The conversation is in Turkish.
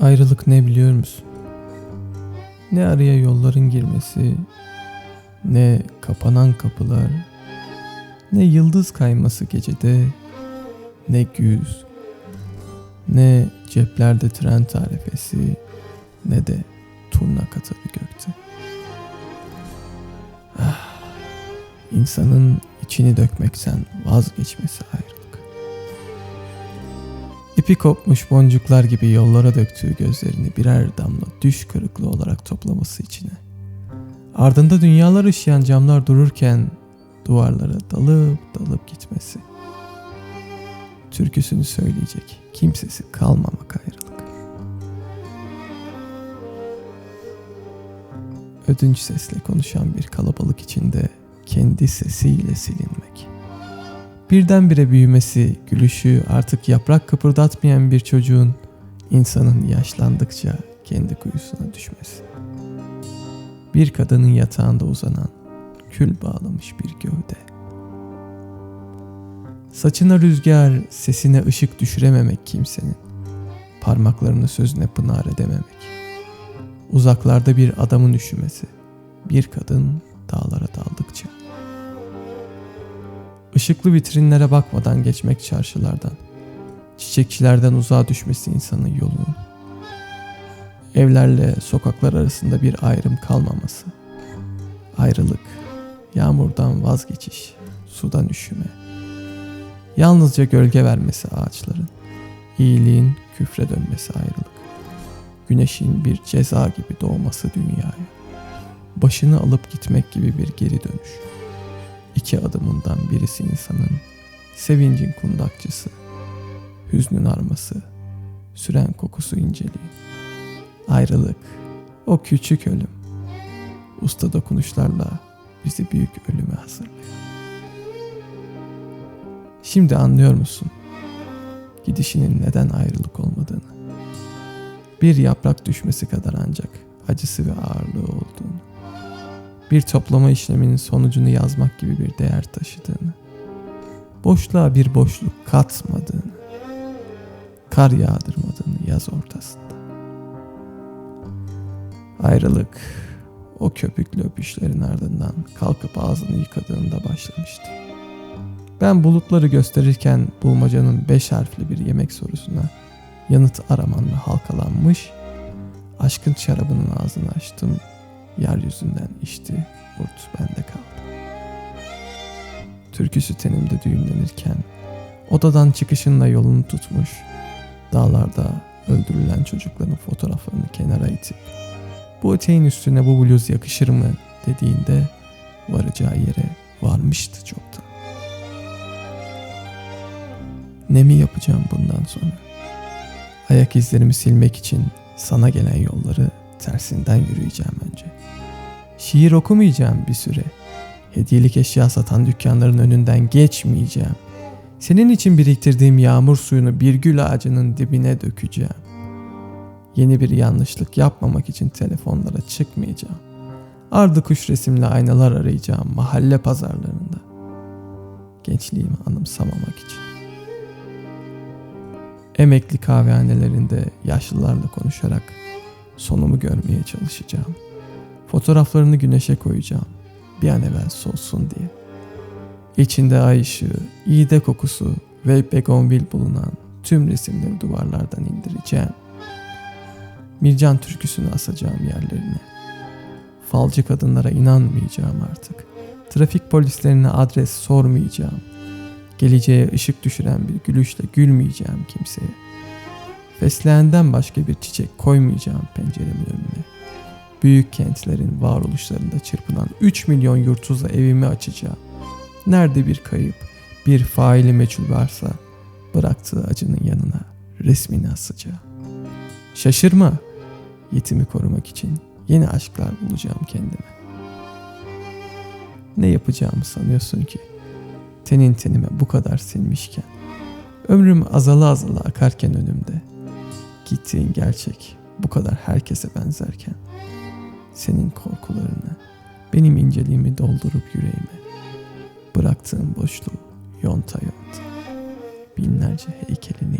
Ayrılık ne biliyor musun? Ne araya yolların girmesi, ne kapanan kapılar, ne yıldız kayması gecede, ne güz, ne ceplerde tren tarifesi, ne de turna katarı gökte. Ah, insanın içini dökmekten vazgeçmesi ayrılık. İpi kopmuş boncuklar gibi yollara döktüğü gözlerini birer damla düş kırıklığı olarak toplaması içine. Ardında dünyalar ışıyan camlar dururken duvarlara dalıp dalıp gitmesi. Türküsünü söyleyecek kimsesi kalmamak ayrılık. Ödünç sesle konuşan bir kalabalık içinde kendi sesiyle silinmek. Birdenbire büyümesi, gülüşü artık yaprak kıpırdatmayan bir çocuğun insanın yaşlandıkça kendi kuyusuna düşmesi. Bir kadının yatağında uzanan, kül bağlamış bir gövde. Saçına rüzgar, sesine ışık düşürememek kimsenin. Parmaklarını sözüne pınar edememek. Uzaklarda bir adamın üşümesi. Bir kadın dağlara daldıkça. Işıklı vitrinlere bakmadan geçmek çarşılardan. Çiçekçilerden uzağa düşmesi insanın yolunun. Evlerle sokaklar arasında bir ayrım kalmaması. Ayrılık, yağmurdan vazgeçiş, sudan üşüme. Yalnızca gölge vermesi ağaçların. İyiliğin küfre dönmesi ayrılık. Güneşin bir ceza gibi doğması dünyaya. Başını alıp gitmek gibi bir geri dönüş iki adımından birisi insanın sevincin kundakçısı, hüznün arması, süren kokusu inceliği, ayrılık, o küçük ölüm, usta dokunuşlarla bizi büyük ölüme hazırlıyor. Şimdi anlıyor musun? Gidişinin neden ayrılık olmadığını. Bir yaprak düşmesi kadar ancak acısı ve ağırlığı olduğunu bir toplama işleminin sonucunu yazmak gibi bir değer taşıdığını, boşluğa bir boşluk katmadığını, kar yağdırmadığını yaz ortasında. Ayrılık o köpüklü öpüşlerin ardından kalkıp ağzını yıkadığında başlamıştı. Ben bulutları gösterirken bulmacanın beş harfli bir yemek sorusuna yanıt aramanla halkalanmış, aşkın şarabının ağzını açtım Yeryüzünden içti, urt bende kaldı. Türküsü tenimde düğümlenirken, odadan çıkışınla yolunu tutmuş, dağlarda öldürülen çocukların fotoğraflarını kenara itip, bu eteğin üstüne bu bluz yakışır mı dediğinde varacağı yere varmıştı çoktan. Ne mi yapacağım bundan sonra? Ayak izlerimi silmek için sana gelen yolları tersinden yürüyeceğim önce. Şiir okumayacağım bir süre. Hediyelik eşya satan dükkanların önünden geçmeyeceğim. Senin için biriktirdiğim yağmur suyunu bir gül ağacının dibine dökeceğim. Yeni bir yanlışlık yapmamak için telefonlara çıkmayacağım. Ardı kuş resimli aynalar arayacağım mahalle pazarlarında. Gençliğimi anımsamamak için. Emekli kahvehanelerinde yaşlılarla konuşarak sonumu görmeye çalışacağım. Fotoğraflarını güneşe koyacağım. Bir an evvel solsun diye. İçinde ay ışığı, iğde kokusu ve begonvil bulunan tüm resimleri duvarlardan indireceğim. Mircan türküsünü asacağım yerlerine. Falcı kadınlara inanmayacağım artık. Trafik polislerine adres sormayacağım. Geleceğe ışık düşüren bir gülüşle gülmeyeceğim kimseye. Fesleğenden başka bir çiçek koymayacağım penceremin önüne. Büyük kentlerin varoluşlarında çırpınan 3 milyon yurtsuzla evimi açacağım. Nerede bir kayıp, bir faili meçhul varsa bıraktığı acının yanına resmini asacağım. Şaşırma, yetimi korumak için yeni aşklar bulacağım kendime. Ne yapacağımı sanıyorsun ki? Tenin tenime bu kadar sinmişken, ömrüm azala azala akarken önümde, gittiğin gerçek bu kadar herkese benzerken, senin korkularını, benim inceliğimi doldurup yüreğime, bıraktığın boşluğu yonta yonta, binlerce heykelini